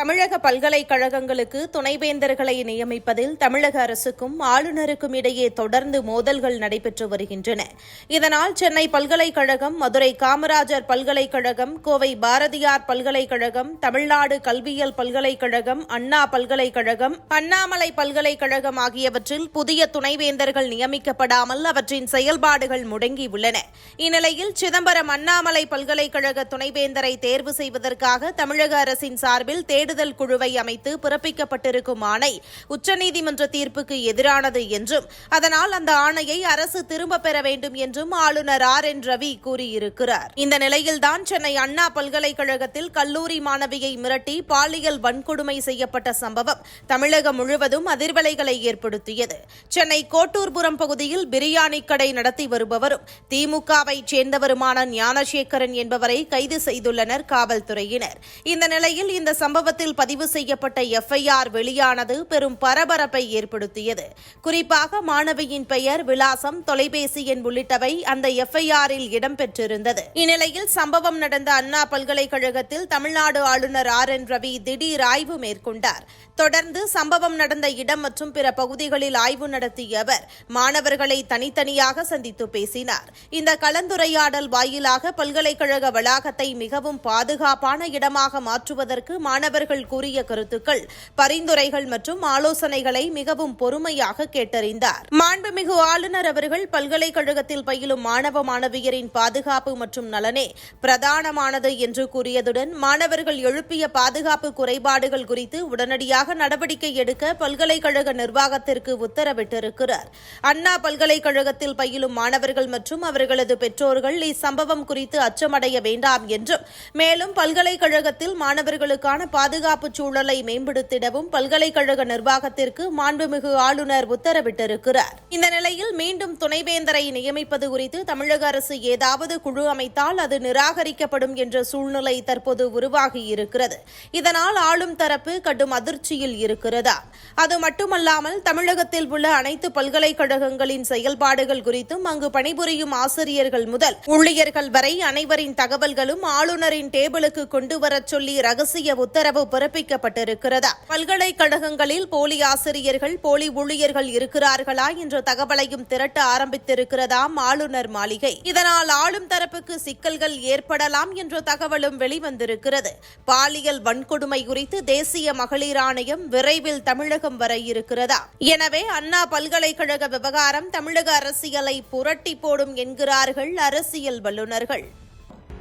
தமிழக பல்கலைக்கழகங்களுக்கு துணைவேந்தர்களை நியமிப்பதில் தமிழக அரசுக்கும் ஆளுநருக்கும் இடையே தொடர்ந்து மோதல்கள் நடைபெற்று வருகின்றன. இதனால் சென்னை பல்கலைக்கழகம் மதுரை காமராஜர் பல்கலைக்கழகம் கோவை பாரதியார் பல்கலைக்கழகம் தமிழ்நாடு கல்வியியல் பல்கலைக்கழகம் அண்ணா பல்கலைக்கழகம் அண்ணாமலை பல்கலைக்கழகம் ஆகியவற்றில் புதிய துணைவேந்தர்கள் நியமிக்கப்படாமல் அவற்றின் செயல்பாடுகள் முடங்கியுள்ளன இந்நிலையில் சிதம்பரம் அண்ணாமலை பல்கலைக்கழக துணைவேந்தரை தேர்வு செய்வதற்காக தமிழக அரசின் சார்பில் தேடுதல் குழுவை அமைத்து பிறப்பிக்கப்பட்டிருக்கும் ஆணை உச்சநீதிமன்ற தீர்ப்புக்கு எதிரானது என்றும் அதனால் அந்த ஆணையை அரசு திரும்பப் பெற வேண்டும் என்றும் ஆளுநர் ஆர் என் ரவி கூறியிருக்கிறார். இந்த நிலையில்தான் சென்னை அண்ணா பல்கலைக்கழகத்தில் கல்லூரி மாணவியை மிரட்டி பாலியல் வன்கொடுமை செய்யப்பட்ட சம்பவம் தமிழகம் முழுவதும் அதிர்வலைகளை ஏற்படுத்தியது. சென்னை கோட்டூர்புரம் பகுதியில் பிரியாணி கடை நடத்தி வருபவரும் திமுகவை சேர்ந்தவருமான ஞானசேகரன் என்பவரை கைது செய்துள்ளனர் காவல்துறையினர். இந்த நிலையில் இந்த சம்பவம் சம்பவத்தில் பதிவு செய்யப்பட்ட எஃப்ஐஆர் வெளியானது பெரும் பரபரப்பை ஏற்படுத்தியது. குறிப்பாக மாணவியின் பெயர் விலாசம் தொலைபேசி எண் உள்ளிட்டவை அந்த எஃப்ஐஆரில் இடம்பெற்றிருந்தது. இந்நிலையில் சம்பவம் நடந்த அண்ணா பல்கலைக்கழகத்தில் தமிழ்நாடு ஆளுநர் ஆர் என் ரவி திடீர் ஆய்வு மேற்கொண்டார். தொடர்ந்து சம்பவம் நடந்த இடம் மற்றும் பிற பகுதிகளில் ஆய்வு நடத்திய அவர் மாணவர்களை தனித்தனியாக சந்தித்து பேசினார். இந்த கலந்துரையாடல் வாயிலாக பல்கலைக்கழக வளாகத்தை மிகவும் பாதுகாப்பான இடமாக மாற்றுவதற்கு மாணவர் மாணவர்கள் கூறிய கருத்துக்கள் பரிந்துரைகள் மற்றும் ஆலோசனைகளை மிகவும் பொறுமையாக கேட்டறிந்தார். மாண்புமிகு ஆளுநர் அவர்கள் பல்கலைக்கழகத்தில் பயிலும் மாணவ மாணவியரின் பாதுகாப்பு மற்றும் நலனே பிரதானமானது என்று கூறியதுடன் மாணவர்கள் எழுப்பிய பாதுகாப்பு குறைபாடுகள் குறித்து உடனடியாக நடவடிக்கை எடுக்க பல்கலைக்கழக நிர்வாகத்திற்கு உத்தரவிட்டிருக்கிறார். அண்ணா பல்கலைக்கழகத்தில் பயிலும் மாணவர்கள் மற்றும் அவர்களது பெற்றோர்கள் இச்சம்பவம் குறித்து அச்சமடைய வேண்டாம் என்றும் மேலும் பல்கலைக்கழகத்தில் மாணவர்களுக்கான பாதுகாப்பு சூழலை மேம்படுத்திடவும் பல்கலைக்கழக நிர்வாகத்திற்கு மாண்புமிகு ஆளுநர் உத்தரவிட்டிருக்கிறார். இந்த நிலையில் மீண்டும் துணைவேந்தரை நியமிப்பது குறித்து தமிழக அரசு ஏதாவது குழு அமைத்தால் அது நிராகரிக்கப்படும் என்ற சூழ்நிலை தற்போது உருவாகியிருக்கிறது. இதனால் ஆளும் தரப்பு கடும் அதிர்ச்சியில் இருக்கிறதா? அது மட்டுமல்லாமல் தமிழகத்தில் உள்ள அனைத்து பல்கலைக்கழகங்களின் செயல்பாடுகள் குறித்தும் அங்கு பணிபுரியும் ஆசிரியர்கள் முதல் ஊழியர்கள் வரை அனைவரின் தகவல்களும் ஆளுநரின் டேபிளுக்கு கொண்டு வரச் சொல்லி ரகசிய உத்தரவு உத்தரவு பிறப்பிக்கப்பட்டிருக்கிறதா? பல்கலைக்கழகங்களில் போலி ஆசிரியர்கள் போலி ஊழியர்கள் இருக்கிறார்களா என்ற தகவலையும் திரட்ட ஆரம்பித்திருக்கிறதாம் ஆளுநர் மாளிகை? இதனால் ஆளும் தரப்புக்கு சிக்கல்கள் ஏற்படலாம் என்ற தகவலும் வெளிவந்திருக்கிறது. பாலியல் வன்கொடுமை குறித்து தேசிய மகளிர் ஆணையம் விரைவில் தமிழகம் வர இருக்கிறதா? எனவே அண்ணா பல்கலைக்கழக விவகாரம் தமிழக அரசியலை புரட்டி போடும் என்கிறார்கள் அரசியல் வல்லுநர்கள்.